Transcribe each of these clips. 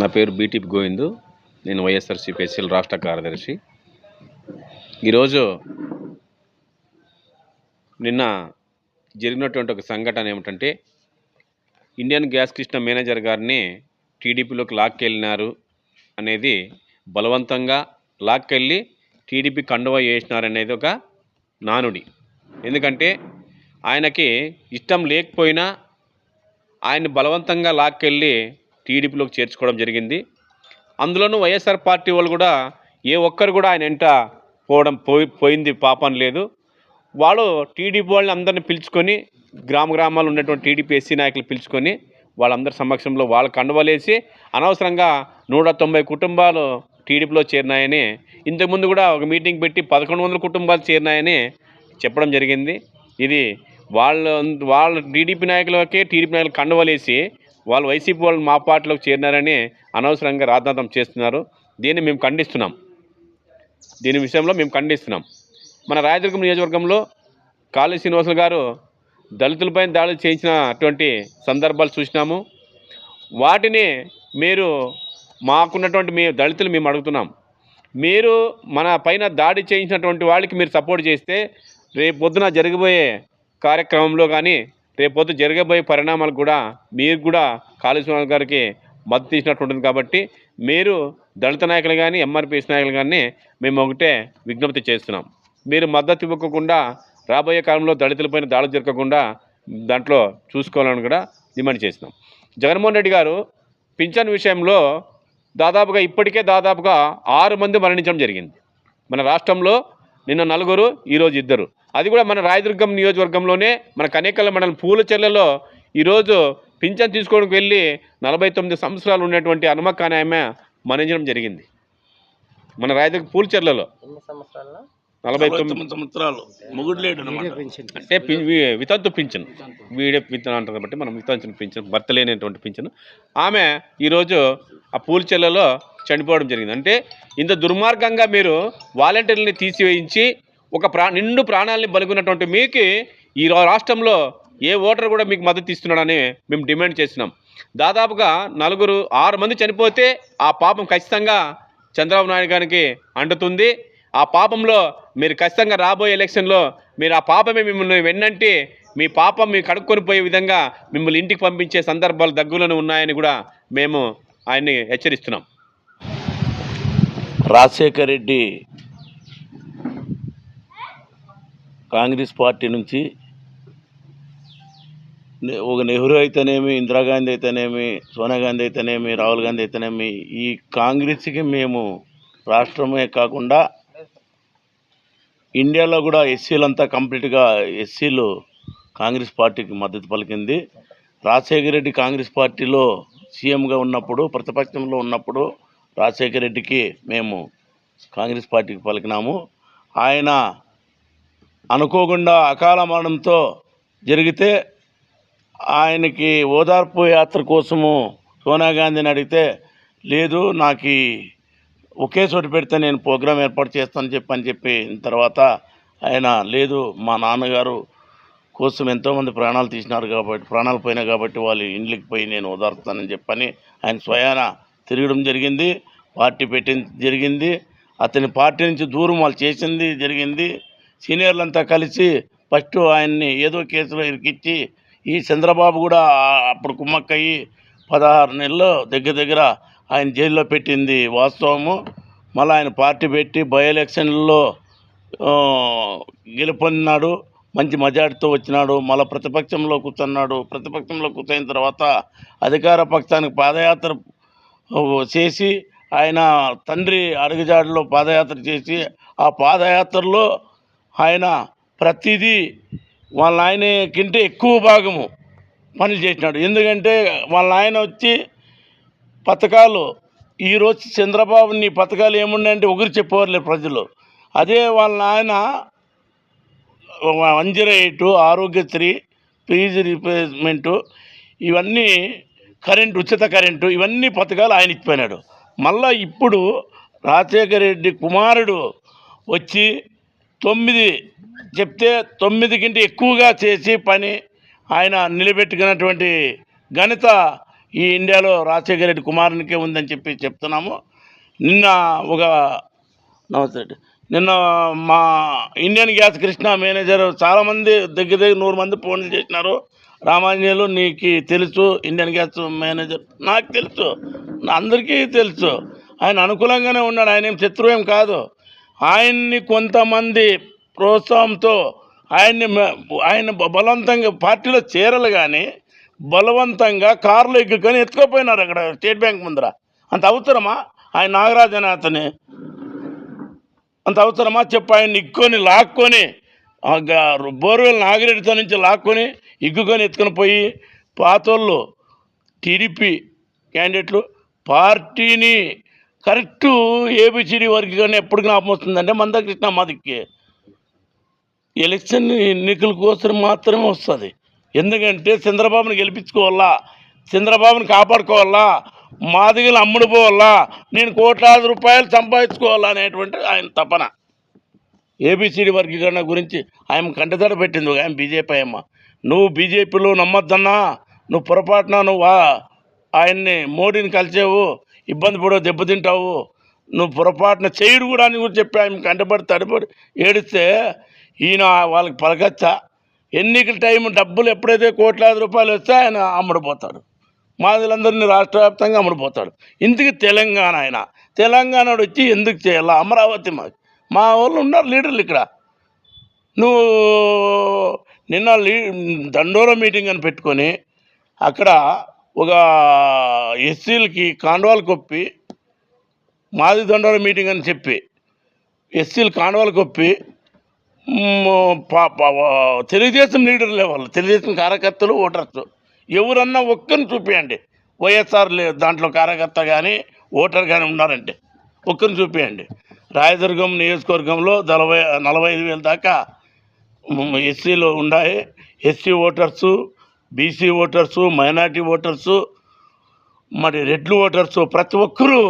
నా పేరు బీటీపీ గోవిందు. నేను వైఎస్ఆర్సీపీ ఎస్సీల రాష్ట్ర కార్యదర్శి. ఈరోజు నిన్న జరిగినటువంటి ఒక సంఘటన ఏమిటంటే ఇండియన్ గ్యాస్ కృష్ణ మేనేజర్ గారిని టీడీపీలోకి లాక్కెళ్ళినారు అనేది బలవంతంగా లాక్కెళ్ళి టీడీపీ కండువా చేసినారనేది ఒక నానుడి. ఎందుకంటే ఆయనకి ఇష్టం లేకపోయినా ఆయన్ని బలవంతంగా లాక్కెళ్ళి టీడీపీలోకి చేర్చుకోవడం జరిగింది. అందులోనూ వైఎస్ఆర్ పార్టీ వాళ్ళు కూడా ఏ ఒక్కరు కూడా ఆయన వెంట పోవడం పోయి పోయింది పాపం లేదు. వాళ్ళు టీడీపీ వాళ్ళని అందరిని పిలుచుకొని గ్రామ గ్రామాలు ఉన్నటువంటి టీడీపీ ఎస్సీ నాయకులు పిలుచుకొని వాళ్ళందరి సమక్షంలో వాళ్ళ కండువలేసి అనవసరంగా నూట తొంభై కుటుంబాలు టీడీపీలో చేరినాయని ఇంతకుముందు కూడా ఒక మీటింగ్ పెట్టి పదకొండు వందల కుటుంబాలు చేరినాయని చెప్పడం జరిగింది. ఇది వాళ్ళ వాళ్ళ టీడీపీ నాయకులకే టీడీపీ నాయకులు కండువలేసి వాళ్ళు వైసీపీ వాళ్ళు మా పార్టీలోకి చేరినారని అనవసరంగా రాద్ధాంతం చేస్తున్నారు. దీన్ని మేము ఖండిస్తున్నాం. దీని విషయంలో మేము ఖండిస్తున్నాం. మన రాయదుర్గం నియోజకవర్గంలో కాళీ శ్రీనివాసులు గారు దళితులపై దాడులు చేయించినటువంటి సందర్భాలు చూసినాము. వాటిని మీరు మాకున్నటువంటి మీ దళితులు మేము అడుగుతున్నాం. మీరు మన పైన దాడి చేయించినటువంటి వాళ్ళకి మీరు సపోర్ట్ చేస్తే రేపు పొద్దున జరగబోయే కార్యక్రమంలో కానీ రేపు జరగబోయే పరిణామాలు కూడా మీరు కూడా కాళేశ్వరరావు గారికి మద్దతు ఇచ్చినట్టు ఉంటుంది కాబట్టి మీరు దళిత నాయకులు కానీ ఎంఆర్పిఎస్ నాయకులు కానీ మేము ఒకటే విజ్ఞప్తి చేస్తున్నాం. మీరు మద్దతు ఇవ్వకుండా రాబోయే కాలంలో దళితులపైన దాడులు జరగకుండా దాంట్లో చూసుకోవాలని కూడా డిమాండ్ చేస్తున్నాం. జగన్మోహన్ రెడ్డి గారు పింఛన్ విషయంలో దాదాపుగా ఇప్పటికే దాదాపుగా ఆరు మంది మరణించడం జరిగింది. మన రాష్ట్రంలో నిన్న నలుగురు ఈరోజు ఇద్దరు. అది కూడా మన రాయదుర్గం నియోజకవర్గంలోనే మన కనేకల మండలం పూలచెర్లలో ఈరోజు పింఛన్ తీసుకోవడానికి వెళ్ళి నలభై తొమ్మిది సంవత్సరాలు ఉన్నటువంటి హనుమక్క అనే ఆమె మరణించడం జరిగింది. మన రాయదుర్గం పూలచెర్లలో. ఎన్ని సంవత్సరాల్లో? నలభై తొమ్మిది సంవత్సరాలు మొగుడు లేడు అంటే వితంతు పింఛన్. వీడే పింఛన్ అంటారు కాబట్టి మనం వితంతు పింఛన్ భర్త లేనటువంటి పింఛన్. ఆమె ఈరోజు ఆ పూల్చెల్లలో చనిపోవడం జరిగింది. అంటే ఇంత దుర్మార్గంగా మీరు వాలంటీర్లని తీసివేయించి ఒక ప్రా నిండు ప్రాణాలని బలిగినటువంటి మీకు ఈ రాష్ట్రంలో ఏ ఓటర్ కూడా మీకు మద్దతు ఇస్తున్నాడని మేము డిమాండ్ చేస్తున్నాం. దాదాపుగా నలుగురు ఆరు మంది చనిపోతే ఆ పాపం ఖచ్చితంగా చంద్రబాబు నాయుడు గారికి అంటుతుంది. ఆ పాపంలో మీరు ఖచ్చితంగా రాబోయే ఎలక్షన్లో మీరు ఆ పాపమే మిమ్మల్ని వెన్నంటి మీ పాపం మీ కడుక్కొని పోయే విధంగా మిమ్మల్ని ఇంటికి పంపించే సందర్భాలు దగ్గులను ఉన్నాయని కూడా మేము ఆయన్ని హెచ్చరిస్తున్నాం. రాజశేఖర్ రెడ్డి కాంగ్రెస్ పార్టీ నుంచి ఒక నెహ్రూ అయితేనేమి ఇందిరాగాంధీ అయితేనేమి సోనియా గాంధీ అయితేనేమి రాహుల్ గాంధీ అయితేనేమి ఈ కాంగ్రెస్కి మేము రాష్ట్రమే కాకుండా ఇండియాలో కూడా ఎస్సీలంతా కంప్లీట్గా ఎస్సీలు కాంగ్రెస్ పార్టీకి మద్దతు పలికింది. రాజశేఖర రెడ్డి కాంగ్రెస్ పార్టీలో సీఎంగా ఉన్నప్పుడు ప్రతిపక్షంలో ఉన్నప్పుడు రాజశేఖర రెడ్డికి మేము కాంగ్రెస్ పార్టీకి పలికినాము. ఆయన అనుకోకుండా అకాల మరణంతో జరిగితే ఆయనకి ఓదార్పు యాత్ర కోసము సోనియా గాంధీని అడిగితే లేదు నాకు ఒకే చోటు పెడితే నేను ప్రోగ్రాం ఏర్పాటు చేస్తానని చెప్పి అని చెప్పి తర్వాత ఆయన లేదు మా నాన్నగారు కోసం ఎంతోమంది ప్రాణాలు తీసినారు కాబట్టి ప్రాణాలు పోయినాయి కాబట్టి వాళ్ళ ఇండ్లకి పోయి నేను ఓదార్తానని చెప్పని ఆయన స్వయాన తిరగడం జరిగింది పార్టీ పెట్టింది జరిగింది. అతని పార్టీ నుంచి దూరం వాళ్ళు చేసింది జరిగింది. సీనియర్లంతా కలిసి ఫస్ట్ ఆయన్ని ఏదో కేసులో ఇరికిచ్చి ఈ చంద్రబాబు కూడా అప్పుడు కుమ్మక్కయ్యి పదహారు నెలలు దగ్గర దగ్గర ఆయన జైల్లో పెట్టింది వాస్తవము. మళ్ళీ ఆయన పార్టీ పెట్టి బై ఎలక్షన్లో గెలుపొందినాడు మంచి మెజార్టీతో వచ్చినాడు మళ్ళీ ప్రతిపక్షంలో కూర్చున్నాడు. ప్రతిపక్షంలో కూర్చున్న తర్వాత అధికార పక్షానికి పాదయాత్ర చేసి ఆయన తండ్రి అడుగుజాడలో పాదయాత్ర చేసి ఆ పాదయాత్రలో ఆయన ప్రతిదీ వాళ్ళ ఆయన కంటే ఎక్కువ భాగము పనులు చేసినాడు. ఎందుకంటే వాళ్ళ ఆయన వచ్చి పథకాలు ఈరోజు చంద్రబాబు నీ పథకాలు ఏమున్నాయంటే ఒకరు చెప్పేవారు ప్రజలు. అదే వాళ్ళ నాయన అంజరేటు ఆరోగ్యశ్రీ ఫీజు రీప్లేస్మెంటు ఇవన్నీ కరెంటు ఉచిత కరెంటు ఇవన్నీ పథకాలు ఆయన ఇచ్చిపోయినాడు. మళ్ళా ఇప్పుడు రాజశేఖర రెడ్డి కుమారుడు వచ్చి తొమ్మిది చెప్తే తొమ్మిది కంటే ఎక్కువగా చేసి పని ఆయన నిలబెట్టుకున్నటువంటి ఘనత ఈ ఇండియాలో రాజశేఖర రెడ్డి కుమారునికే ఉందని చెప్పి చెప్తున్నాము. నిన్న ఒక నమస్తే అండి. నిన్న మా ఇండియన్ గ్యాస్ కృష్ణ మేనేజర్ చాలామంది దగ్గర దగ్గర నూరు మంది ఫోన్లు చేసినారు. రామాంజనేయులు నీకు తెలుసు ఇండియన్ గ్యాస్ మేనేజర్ నాకు తెలుసు అందరికీ తెలుసు. ఆయన అనుకూలంగానే ఉన్నాడు ఆయన ఏం శత్రువు ఏం కాదు. ఆయన్ని కొంతమంది ప్రోత్సాహంతో ఆయన్ని ఆయన బ- బలవంతంగా పార్టీలో చేరలు కానీ బలవంతంగా కార్లు ఎక్కుకొని ఎత్తుకుపోయినారు అక్కడ స్టేట్ బ్యాంక్ ముందర. అంత అవసరమా? ఆయన నాగరాజు అనే అతని అంత అవసరమా? చెప్పు ఆయన ఇక్కుని లాక్కొని ఆ గ- బోర్వెల్ నాగిరెడ్డితో నుంచి లాక్కొని ఇగ్గుకొని ఎత్తుకొని పోయి పాతోళ్ళు టీడీపీ క్యాండిడేట్లు పార్టీని కరెక్టు ఏబిసిడి వరకు కానీ ఎప్పుడు జ్ఞాపం వస్తుందంటే మందకృష్ణ మాదికి ఎలక్షన్ ఎన్నికల కోసం మాత్రమే వస్తుంది. ఎందుకంటే చంద్రబాబుని గెలిపించుకోవాలా? చంద్రబాబుని కాపాడుకోవాలా? మాదిగలు అమ్ముడు పోవాలా? నేను కోట్లాది రూపాయలు సంపాదించుకోవాలా అనేటువంటి ఆయన తపన. ఏబిసిడి వర్గీకరణ గురించి ఆయన కంటతడ పెట్టింది ఒక ఆయన బీజేపీ అమ్మ నువ్వు బీజేపీలో నమ్మొద్దన్నా నువ్వు పొరపాటున నువ్వు ఆయన్ని మోడీని కలిసేవు ఇబ్బంది పడవు దెబ్బతింటావు నువ్వు పొరపాటున చేయడు కూడా అని కూడా చెప్పి ఆయన కంటపడి తడిపడి ఏడిస్తే ఈయన వాళ్ళకి పలకచ్చా? ఎన్నికల టైం డబ్బులు ఎప్పుడైతే కోట్లాది రూపాయలు వస్తే ఆయన అమ్ముడుపోతాడు. మాదిలందరినీ రాష్ట్ర వ్యాప్తంగా అమ్ముడుపోతాడు. ఇందుకు తెలంగాణ ఆయన. తెలంగాణ వచ్చి ఎందుకు చేయాలా? అమరావతి మా మా వాళ్ళు ఉన్నారు లీడర్లు ఇక్కడ. నువ్వు నిన్న లీ దండోర మీటింగ్ అని పెట్టుకొని అక్కడ ఒక ఎస్సీలకి కాండవాలు కొప్పి మాది దండోర మీటింగ్ అని చెప్పి ఎస్సీలు కాండవాలు కొప్పి తెలుగుదేశం లీడర్లే వాళ్ళు తెలుగుదేశం కార్యకర్తలు ఓటర్స్. ఎవరన్నా ఒక్కరిని చూపించండి వైఎస్ఆర్ దాంట్లో కార్యకర్త కానీ ఓటర్ కానీ ఉన్నారంటే ఒక్కరిని చూపించండి రాయదుర్గం నియోజకవర్గంలో నలభై నలభై ఐదు వేల దాకా ఎస్సీలో ఉన్నాయి. SC voters BC voters minority voters మరి రెడ్లు ఓటర్సు ప్రతి ఒక్కరూ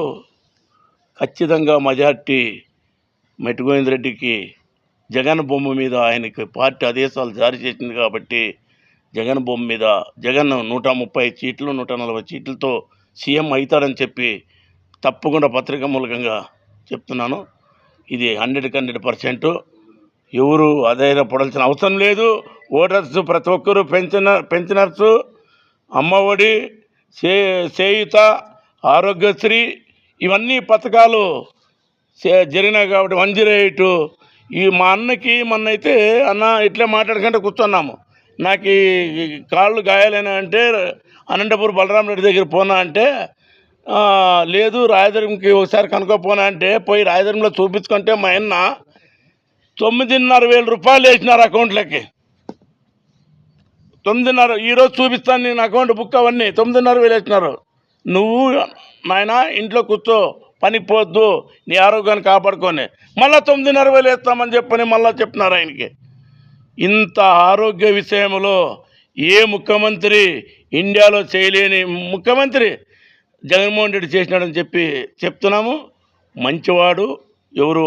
ఖచ్చితంగా మెజార్టీ మెట్టుగోవింద్ రెడ్డికి జగన్ బొమ్మ మీద ఆయనకి పార్టీ ఆదేశాలు జారీ చేసింది కాబట్టి జగన్ బొమ్మ మీద జగన్ నూట ముప్పై సీట్లు నూట నలభై సీట్లతో సీఎం అవుతాడని చెప్పి తప్పకుండా పత్రిక మూలకంగా చెప్తున్నాను. ఇది హండ్రెడ్కి హండ్రెడ్ పర్సెంట్. ఎవరు అధైర్యపడాల్సిన అవసరం లేదు. ఓటర్స్ ప్రతి ఒక్కరూ పెన్షనర్ పెన్షనర్స్ అమ్మఒడి సే చేయుత ఆరోగ్యశ్రీ ఇవన్నీ పథకాలు జరిగినాయి కాబట్టి వన్ జీరో ఎయిట్ ఈ మా అన్నకి మొన్న అయితే అన్న ఇట్లే మాట్లాడకుండా కూర్చున్నాము. నాకు ఈ కాళ్ళు గాయాలైనా అంటే అనంతపూర్ బలరాం రెడ్డి దగ్గర పోనా అంటే లేదు రాయదుర్గంకి ఒకసారి కనుక్కోపోనా అంటే పోయి రాయదుర్గంలో చూపించుకుంటే మా అన్న తొమ్మిదిన్నర వేల రూపాయలు వేసినారు అకౌంట్లకి. తొమ్మిదిన్నర ఈరోజు చూపిస్తాను నేను అకౌంట్ బుక్ అవన్నీ తొమ్మిదిన్నర వేలు వేసినారు. నువ్వు నాయన ఇంట్లో కూర్చో. పనికి పోద్దు నీ ఆరోగ్యాన్ని కాపాడుకొని. మళ్ళీ తొమ్మిదిన్నర వేలు వేస్తామని చెప్పని మళ్ళీ చెప్తున్నారు ఆయనకి. ఇంత ఆరోగ్య విషయంలో ఏ ముఖ్యమంత్రి ఇండియాలో చేయలేని ముఖ్యమంత్రి జగన్మోహన్ రెడ్డి చేసినాడని చెప్పి చెప్తున్నాము. మంచివాడు ఎవరు?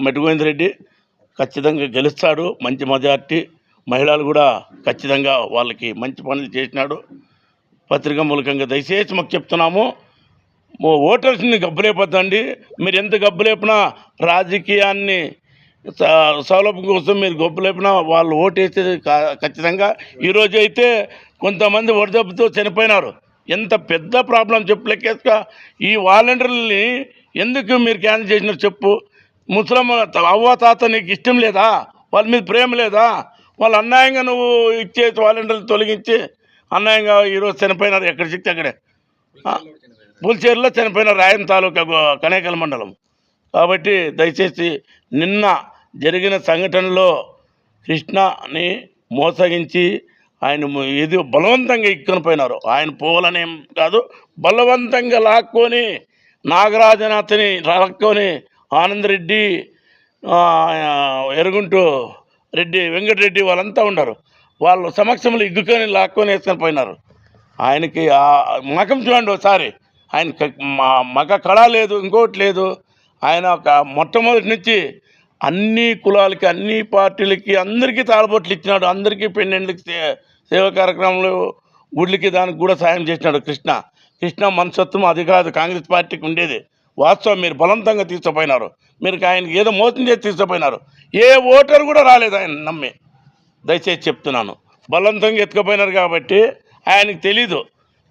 మెట్టుగోవింద్ రెడ్డి ఖచ్చితంగా గెలుస్తాడు. మంచి మెజార్టీ. మహిళలు కూడా ఖచ్చితంగా వాళ్ళకి మంచి పనులు చేసినాడు. పత్రిక మూలకంగా దయచేసి మాకు చెప్తున్నాము. ఓటర్స్ని గబ్బులేపొద్దండి. మీరు ఎంత గబ్బులేపినా రాజకీయాన్ని స- సౌలభ్యం కోసం మీరు గొప్పలేపినా వాళ్ళు ఓటేస్తే ఖచ్చితంగా. ఈరోజు అయితే కొంతమంది వడదెబ్బతో చనిపోయినారు. ఎంత పెద్ద ప్రాబ్లం చెప్పు లెక్కేసుక. ఈ వాలంటీర్లని ఎందుకు మీరు క్యాన్సిల్ చేసినారు చెప్పు. ముసలమ్మ అవ్వ తాత నీకు ఇష్టం లేదా? వాళ్ళ మీద ప్రేమ లేదా? వాళ్ళు అన్యాయంగా నువ్వు ఇచ్చే వాలంటీర్లు తొలగించి అన్యాయంగా ఈరోజు చనిపోయినారు ఎక్కడ చెప్తే అక్కడే. ఆ, చనిపోయిన రాయం తాలూకా కనేకల మండలం. కాబట్టి దయచేసి నిన్న జరిగిన సంఘటనలో కృష్ణని మోసగించి ఆయన ఇది ఏదో బలవంతంగా ఇక్కని పోయినారు. ఆయన పోవాలనేం కాదు బలవంతంగా లాక్కొని నాగరాజనాథ్ని లాక్కొని ఆనందరెడ్డి ఎరుగుంటూ రెడ్డి వెంకటరెడ్డి వాళ్ళంతా ఉన్నారు వాళ్ళు సమక్షంలో ఇగ్గుకొని లాక్కొని వేసుకొని పోయినారు. ఆయనకి ఆ మకం చూడండి ఒకసారి. ఆయన మగ కళ లేదు ఇంకోటి లేదు. ఆయన ఒక మొట్టమొదటి నుంచి అన్ని కులాలకి అన్ని పార్టీలకి అందరికీ తాళబొట్లు ఇచ్చినాడు. అందరికీ పెన్నెండ్లకి సే సేవా కార్యక్రమాలు గుడ్లకి దానికి కూడా సాయం చేసినాడు కృష్ణ. కృష్ణ మనసత్వం అది కాదు కాంగ్రెస్ పార్టీకి ఉండేది. వాస్తవం మీరు బలవంతంగా తీసుకుపోయినారు. మీరు ఆయనకి ఏదో మోసం చేసి తీసుకుపోయినారు. ఏ ఓటర్ కూడా రాలేదు ఆయన నమ్మి. దయచేసి చెప్తున్నాను. బలవంతంగా ఎత్తుకుపోయినారు కాబట్టి ఆయనకి తెలీదు.